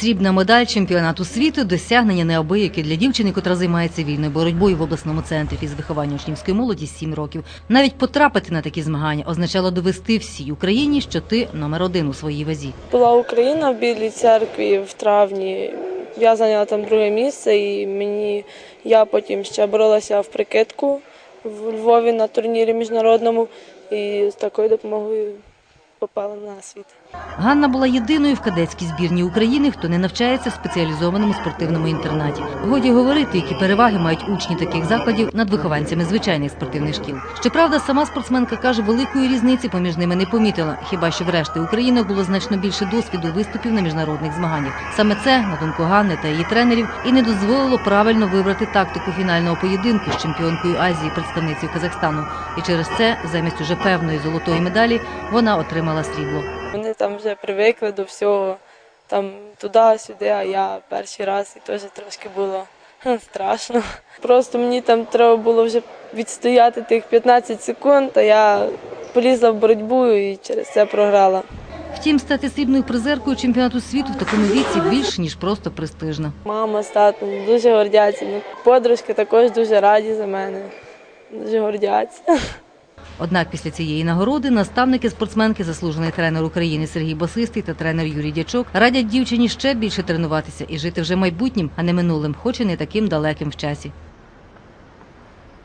Срібна медаль чемпіонату світу досягнення неабияке для дівчини, котра займається вільною боротьбою в обласному центрі фізвиховання учнівської молоді 7 років. Навіть потрапити на такі змагання означало довести всій Україні, що ти номер один у своїй вазі. Була Україна в Білій церкві в травні. Я зайняла там друге місце, і мені я потім ще боролася в прикидку в Львові на турнірі міжнародному, і з такою допомогою попала на світ. Ганна була єдиною в кадетській збірні України, хто не навчається в спеціалізованому спортивному інтернаті. Годі говорити, які переваги мають учні таких закладів над вихованцями звичайних спортивних шкіл. Щоправда, сама спортсменка каже, великої різниці поміж ними не помітила. Хіба що врешті України було значно більше досвіду виступів на міжнародних змаганнях. Саме це, на думку Ганни та її тренерів, і не дозволило правильно вибрати тактику фінального поєдинку з чемпіонкою Азії, представницею Казахстану. І через це, замість уже певної золотої медалі, вона отримала срібло. Вони там вже привикли до всього, там туди-сюди, а я перший раз і теж трошки було страшно. Просто мені там треба було вже відстояти тих 15 секунд, а я полізла в боротьбу і через це програла. Втім, стати срібною призеркою чемпіонату світу в такому віці більше ніж просто престижно. Мама з татом дуже гордяться. Ну, Подружки також дуже раді за мене. Дуже гордяться. Однак після цієї нагороди наставники спортсменки, заслужений тренер України Сергій Басистий та тренер Юрій Дячок радять дівчині ще більше тренуватися і жити вже майбутнім, а не минулим, хоч і не таким далеким в часі.